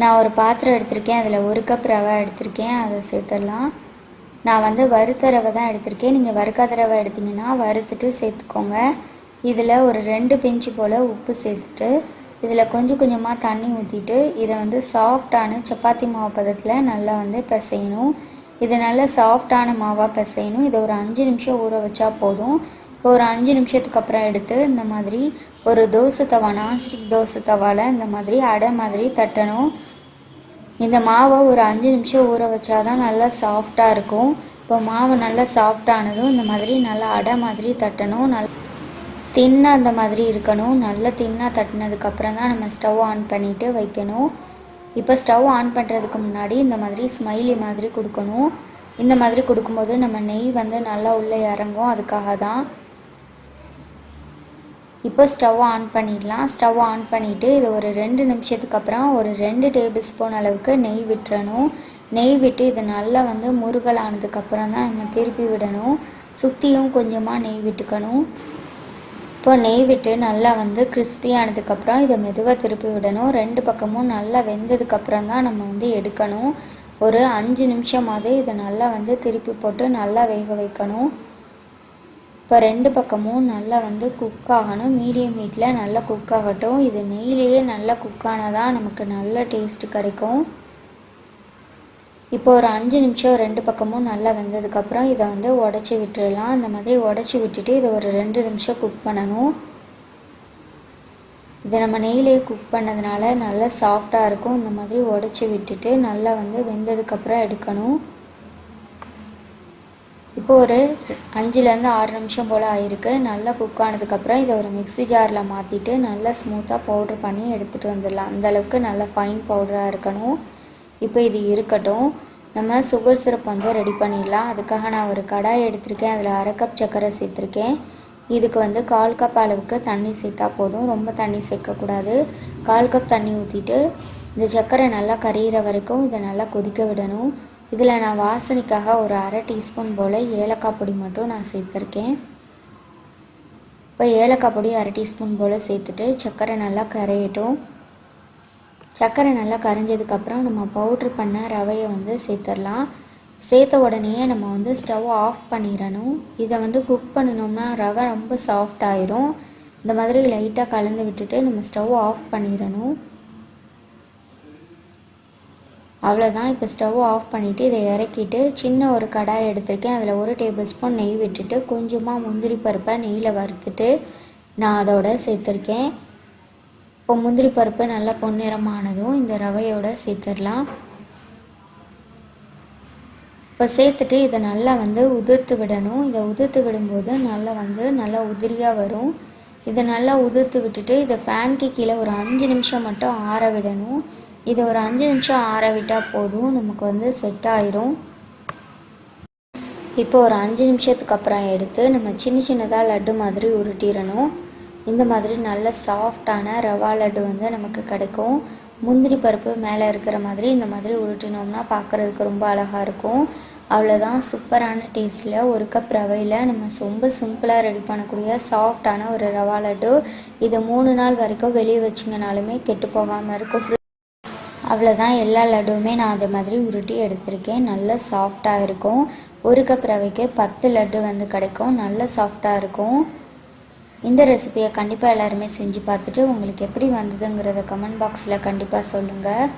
நான் ஒரு பாத்திரம் எடுத்திருக்கேன் அதில் ஒரு கப் ரவை எடுத்திருக்கேன் அதை சேர்த்துடலாம். நான் வந்து வறுத்த ரவை தான் எடுத்திருக்கேன். நீங்கள் வறுக்காத ரவை எடுத்தீங்கன்னா வறுத்துட்டு சேர்த்துக்கோங்க. இதில் ஒரு ரெண்டு பிஞ்சு போல் உப்பு சேர்த்துட்டு இதில் கொஞ்சம் கொஞ்சமாக தண்ணி ஊற்றிட்டு இதை வந்து சாஃப்டான சப்பாத்தி மாவு பதத்தில் நல்லா வந்து பிசையணும். இது நல்லா சாஃப்டான மாவாக பிசையணும். இதை ஒரு அஞ்சு நிமிஷம் ஊற வச்சா போதும். இப்போ ஒரு அஞ்சு நிமிஷத்துக்கு அப்புறம் எடுத்து இந்த மாதிரி ஒரு தோசை தவா நான்ஸ்டிக் தோசை தவாவில் இந்த மாதிரி அடை மாதிரி தட்டணும். இந்த மாவை ஒரு அஞ்சு நிமிஷம் ஊற வச்சாதான் நல்லா சாஃப்டாக இருக்கும். இப்போ மாவு நல்லா சாஃப்டானதும் இந்த மாதிரி நல்லா அடை மாதிரி தட்டணும். நல் தின்னாக அந்த மாதிரி இருக்கணும். நல்லா தின்னாக தட்டினதுக்கப்புறம் தான் நம்ம ஸ்டவ் ஆன் பண்ணிவிட்டு வைக்கணும். இப்போ ஸ்டவ் ஆன் பண்ணுறதுக்கு முன்னாடி இந்த மாதிரி ஸ்மைலி மாதிரி கொடுக்கணும். இந்த மாதிரி கொடுக்கும்போது நம்ம நெய் வந்து நல்லா உள்ளே இறங்கும். அதுக்காக தான் இப்போ ஸ்டவ் ஆன் பண்ணிடலாம். ஸ்டவ் ஆன் பண்ணிவிட்டு இது ஒரு ரெண்டு நிமிஷத்துக்கு அப்புறம் ஒரு ரெண்டு டேபிள் ஸ்பூன் அளவுக்கு நெய் விட்டுறணும். நெய் விட்டு இது நல்லா வந்து முருகலானதுக்கப்புறம் தான் நம்ம திருப்பி விடணும். சுற்றியும் கொஞ்சமாக நெய் விட்டுக்கணும். இப்போ நெய் விட்டு நல்லா வந்து கிறிஸ்பியானதுக்கப்புறம் இதை மெதுவாக திருப்பி விடணும். ரெண்டு பக்கமும் நல்லா வெந்ததுக்கப்புறம் தான் நம்ம வந்து எடுக்கணும். ஒரு அஞ்சு நிமிஷமாவது இதை நல்லா வந்து திருப்பி போட்டு நல்லா வேக வைக்கணும். இப்போ ரெண்டு பக்கமும் நல்லா வந்து குக் ஆகணும். மீடியம் ஹீட்டில் நல்லா குக் ஆகட்டும். இது நெய்லேயே நல்லா குக் ஆனால் நமக்கு நல்ல டேஸ்ட் கிடைக்கும். இப்போ ஒரு அஞ்சு நிமிஷம் ரெண்டு பக்கமும் நல்லா வெந்ததுக்கப்புறம் இதை வந்து உடச்சி விட்டுடலாம் அந்த மாதிரி உடச்சி விட்டுட்டு இதை ஒரு ரெண்டு நிமிஷம் குக் பண்ணணும். இதை நம்ம நெய்லேயே குக் பண்ணதுனால நல்லா சாஃப்டாக இருக்கும். இந்த மாதிரி உடச்சி விட்டுட்டு நல்லா வந்து வெந்ததுக்கப்புறம் எடுக்கணும். இப்போ ஒரு அஞ்சுலேருந்து ஆறு நிமிஷம் போல் ஆயிருக்கு. நல்லா குக் ஆனதுக்கப்புறம் இதை ஒரு மிக்ஸி ஜாரில் மாற்றிட்டு நல்லா ஸ்மூத்தாக பவுட்ரு பண்ணி எடுத்துகிட்டு வந்துடலாம். அந்தளவுக்கு நல்லா ஃபைன் பவுடராக இருக்கணும். இப்போ இது இருக்கட்டும். நம்ம சுகர் சிரப் வந்து ரெடி பண்ணிடலாம். அதுக்காக நான் ஒரு கடாய் எடுத்திருக்கேன். அதில் அரை கப் சர்க்கரை சேர்த்துருக்கேன். இதுக்கு வந்து கால் கப் அளவுக்கு தண்ணி சேர்த்தா போதும். ரொம்ப தண்ணி சேர்க்கக்கூடாது. கால் கப் தண்ணி ஊற்றிட்டு இந்த சர்க்கரை நல்லா கரையிற வரைக்கும் இதை நல்லா கொதிக்க விடணும். இதில் நான் வாசனைக்காக ஒரு அரை டீஸ்பூன் போல் ஏலக்காய் பொடி மட்டும் நான் சேர்த்துருக்கேன். இப்போ ஏலக்காய் பொடி அரை டீஸ்பூன் போல் சேர்த்துட்டு சர்க்கரை நல்லா கரையட்டும். சர்க்கரை நல்லா கரைஞ்சதுக்கப்புறம் நம்ம பவுட்ரு பண்ண ரவையை வந்து சேர்த்துடலாம். சேர்த்த உடனே நம்ம வந்து ஸ்டவ் ஆஃப் பண்ணிடணும். இதை வந்து குக் பண்ணினோம்னா ரவை ரொம்ப சாஃப்ட் ஆயிரும். இந்த மாதிரி லைட்டாக கலந்து விட்டுட்டு நம்ம ஸ்டவ் ஆஃப் பண்ணிடணும். அவ்வளோதான் இப்போ ஸ்டவ் ஆஃப் பண்ணிவிட்டு இதை இறக்கிட்டு சின்ன ஒரு கடாய் எடுத்திருக்கேன். அதில் ஒரு டேபிள் ஸ்பூன் நெய் விட்டுட்டு கொஞ்சமாக முந்திரி பருப்பை நெய்யில் வறுத்துட்டு நான் அதோட சேர்த்துருக்கேன். இப்போ முந்திரி பருப்பு நல்லா பொன்னிறமானதும் இந்த ரவையோட சேர்த்துடலாம். இப்போ சேர்த்துட்டு இதை நல்லா வந்து உதிர்த்து விடணும். இதை உதிர்த்து விடும்போது நல்லா வந்து நல்லா உதிரியாக வரும். இதை நல்லா உதிர்த்து விட்டுட்டு இதை ஃபேனுக்கு கீழே ஒரு அஞ்சு நிமிஷம் மட்டும் ஆற விடணும். இது ஒரு அஞ்சு நிமிஷம் ஆற விட்டால் போதும் நமக்கு வந்து செட் ஆயிரும். இப்போ ஒரு அஞ்சு நிமிஷத்துக்கு அப்புறம் எடுத்து நம்ம சின்ன சின்னதாக லட்டு மாதிரி உருட்டிடணும். இந்த மாதிரி நல்ல சாஃப்டான ரவா லட்டு வந்து நமக்கு கிடைக்கும். முந்திரி பருப்பு மேலே இருக்கிற மாதிரி இந்த மாதிரி உருட்டினோம்னா பார்க்குறதுக்கு ரொம்ப அழகாக இருக்கும். அவ்வளோதான் சூப்பரான டேஸ்ட்டில் ஒரு கப் ரவையில் நம்ம ரொம்ப சிம்பிளாக ரெடி பண்ணக்கூடிய சாஃப்டான ஒரு ரவா லட்டு. இது மூணு நாள் வரைக்கும் வெளியே வச்சிங்கனாலுமே கெட்டு போகாமல் இருக்கும். அவ்வளோதான் எல்லா லட்டுவுமே நான் அதே மாதிரி உருட்டி எடுத்திருக்கேன். நல்ல சாஃப்டாக இருக்கும். ஒரு கப் ரவைக்கு பத்து லட்டு வந்து கிடைக்கும். நல்ல சாஃப்டாக இருக்கும். இந்த ரெசிபியை கண்டிப்பாக எல்லாருமே செஞ்சு பார்த்துட்டு உங்களுக்கு எப்படி வந்ததுங்கிறத கமெண்ட் பாக்ஸில் கண்டிப்பாக சொல்லுங்கள்